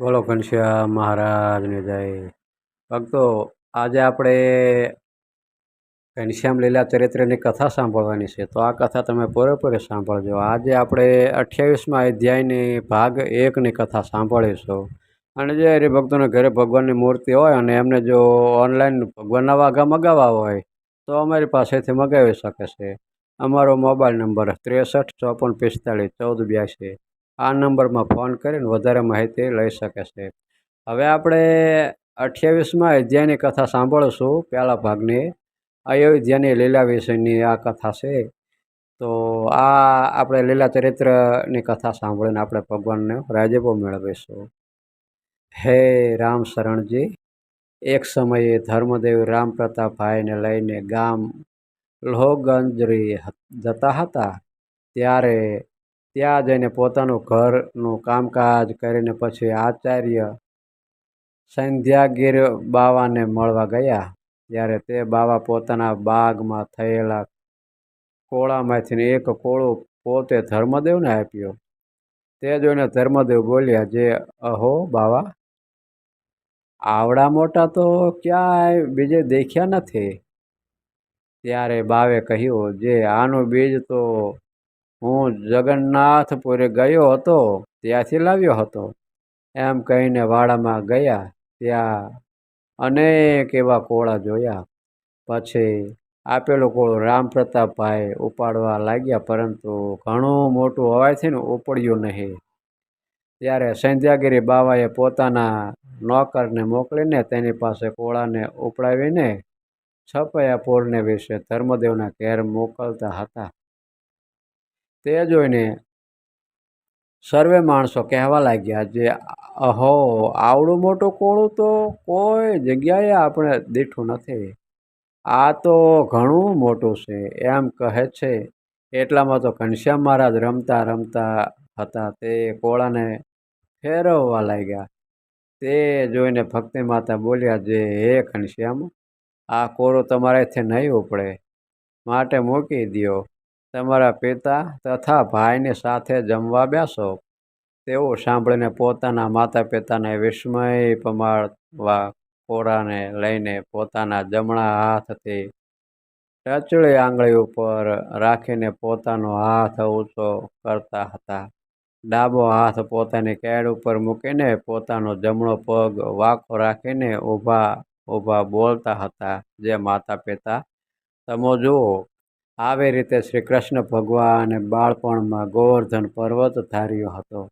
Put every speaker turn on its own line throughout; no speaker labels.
બોલો ઘનશ્યામ મહારાજની જય. ભક્તો, આજે આપણે ઘનશ્યામ લીલા ચરિત્રની કથા સાંભળવાની છે. તો આ કથા તમે પૂરેપૂરી સાંભળજો. આજે આપણે અઠ્યાવીસમાં અધ્યાયની ભાગ એકની કથા સાંભળીશું. અને જે હરિભક્તોને ઘરે ભગવાનની મૂર્તિ હોય અને એમને જો ઓનલાઈન ભગવાનના વાઘા મગાવવા હોય, તો અમારી પાસેથી મગાવી શકે છે. અમારો મોબાઈલ નંબર ત્રેસઠ ચોપન પિસ્તાળીસ ચૌદ બ્યાસી આ નંબરમાં ફોન કરીને વધારે માહિતી લઈ શકે છે. હવે આપણે અઠ્યાવીસમાં અધ્યાયની કથા સાંભળીશું, પહેલા ભાગની. અયોધ્યાની લીલા વિષયની આ કથા છે. તો આ આપણે લીલા ચરિત્રની કથા સાંભળીને આપણે ભગવાનને રાજીપો મેળવીશું. હે રામ શરણજી, એક સમયે ધર્મદેવ રામ પ્રતાપભાઈને લઈને ગામ લોહગંજરી જતા હતા. ત્યારે ત્યાં જઈને પોતાનું ઘરનું કામકાજ કરીને પછી આચાર્ય સંધ્યાગીર બાવાને મળવા ગયા ત્યારે તે બાવા પોતાના બાગમાં થયેલા કોળામાંથી એક કોળું પોતે ધર્મદેવને આપ્યો. તે જોઈને ધર્મદેવ બોલ્યા, જે, અહો બાવા, આવડા મોટા તો ક્યાંય બીજે દેખ્યા નથી. ત્યારે બાવે કહ્યું, જે, આનું બીજ તો હું જગન્નાથપુરે ગયો હતો, ત્યાંથી લાવ્યો હતો. એમ કહીને વાડામાં ગયા, ત્યાં અનેક એવા કોળા જોયા. પછી આપેલું કોળું રામ પ્રતાપભાઈ ઉપાડવા લાગ્યા, પરંતુ ઘણું મોટું હોવાથી ને ઉપડ્યું નહીં. ત્યારે સંધ્યાગીરી બાવાએ પોતાના નોકરને મોકલીને તેની પાસે કોળાને ઉપડાવીને છપયા પૂરને વિશે ધર્મદેવના ઘેર મોકલતા હતા. તે જોઈને સર્વે માણસો કહેવા લાગ્યા જે, અહો, આવડું મોટું કોળું તો કોઈ જગ્યાએ આપણે દીઠું નથી. આ તો ઘણું મોટું છે, એમ કહે છે. એટલામાં તો ઘનશ્યામ મહારાજ રમતા રમતા હતા, તે કોળાને ફેરવવા લાગ્યા. તે જોઈને ભક્તિ માતા બોલ્યા, જે, હે ઘનશ્યામ, આ કોરો તમારાથી નહીં ઉપડે. માટે મૂકી દો તમારા પિતા તથા ભાઈની સાથે જમવા બેસો. તેવું સાંભળીને પોતાના માતા પિતાને વિસ્મય પમાડવા કોરાને લઈને પોતાના જમણા હાથથી ટચળી આંગળી ઉપર રાખીને પોતાનો હાથ ઊંચો કરતા હતા. ડાબો હાથ પોતાની કેડ ઉપર મૂકીને પોતાનો જમણો પગ વાંકો રાખીને ઊભા ઊભા બોલતા હતા. જે માતા પિતા તમો જુઓ આવી રીતે શ્રી કૃષ્ણ ભગવાને બાળપણમાં ગોવર્ધન પર્વત ધાર્યો હતો.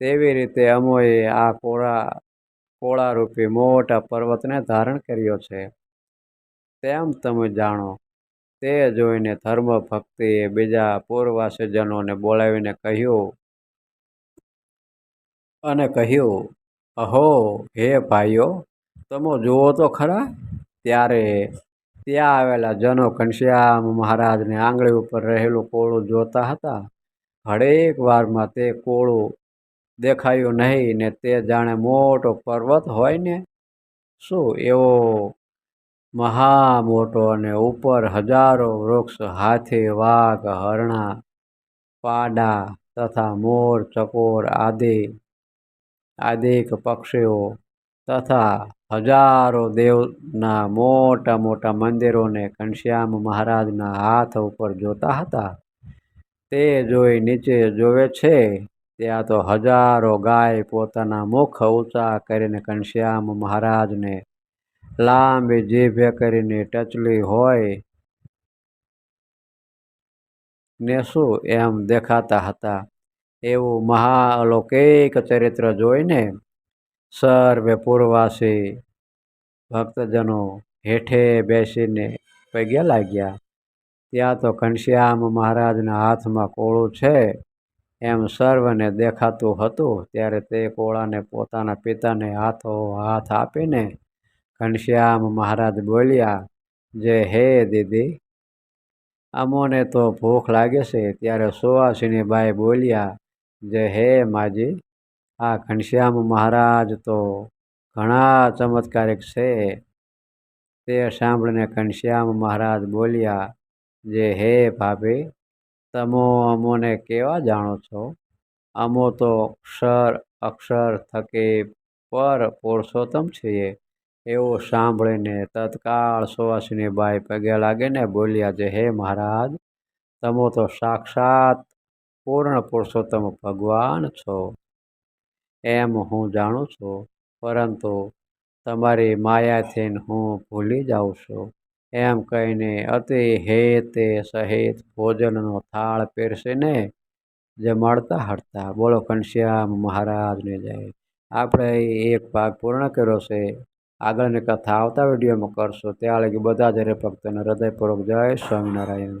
તેવી રીતે અમોએ આ કોળા, કોળારૂપી મોટા પર્વતને ધારણ કર્યો છે. તેમ તમે જાણો, તે જોઈને ધર્મ ભક્તિએ બીજા પૂર્વાસીજનોને બોલાવીને કહ્યું, અને કહ્યું, અહો, હે ભાઈઓ, તમે જુઓ તો ખરા, ત્યારે ત્યાં આવેલા જનો ઘનશ્યામ મહારાજની આંગળી ઉપર રહેલું કોળું જોતા હતા. હરેક વારમાં તે કોળું દેખાયું નહીં ને તે જાણે મોટો પર્વત હોય ને? શું એવો મહા મોટો અને ઉપર હજારો વૃક્ષ, હાથી, વાઘ, હરણા, પાડા તથા મોર, ચકોર આદિ, આદિક પક્ષીઓ તથા હજારો દેવના મોટા મોટા મંદિરોને ઘનશ્યામ મહારાજના હાથ ઉપર જોતા હતા. તે જોઈ નીચે જોવે છે, ત્યાં તો હજારો ગાય પોતાના મુખ ઊંચા કરીને ઘનશ્યામ મહારાજને લાંબી જીભે કરીને ટચલી હોય ને શું એમ દેખાતા હતા. એવું મહાઅલૌકિક ચરિત્ર જોઈને સર્વે પૂર્વાસી. ભક્તજનો હેઠે બેસીને પગે લાગ્યા. ત્યાં તો ઘનશ્યામ મહારાજના હાથમાં કોળું છે. એમ સર્વને દેખાતું હતું ત્યારે તે કોળાને પોતાના પિતાને હાથો હાથ આપીને ઘનશ્યામ મહારાજ બોલ્યા, જે હે દીદી. અમોને તો ભૂખ લાગે છે. ત્યારે સુવાસિની બાઈ બોલ્યા, જે હે માજી આ ઘનશ્યામ મહારાજ તો ઘણા ચમત્કારિક છે. તે સાંભળીને ઘનશ્યામ મહારાજ બોલ્યા, જે હે ભાભી, તમો અમોને કેવા જાણો છો? અમો તો ક્ષર અક્ષર થકી પર પુરુષોત્તમ છીએ. એવું સાંભળીને તત્કાળ સુવાસિની બાઈ પગે લાગીને બોલ્યા, જે હે મહારાજ, તમો તો સાક્ષાત પૂર્ણ પુરુષોત્તમ ભગવાન છો. એમ હું જાણું છું, પરંતુ તમારી માયાથી હું ભૂલી જાઉં છું. એમ કહીને અતિ હેતે સહિત ભોજનનો થાળ પીરસીને જમાડતા હતા બોલો ઘનશ્યામ મહારાજને જય. આપણે એક ભાગ પૂર્ણ કર્યો છે. આગળની કથા આવતા વિડીયોમાં કરશું. ત્યાં લગી બધા જ હરે ભક્તોને હૃદયપૂર્વક જય સ્વામિનારાયણ.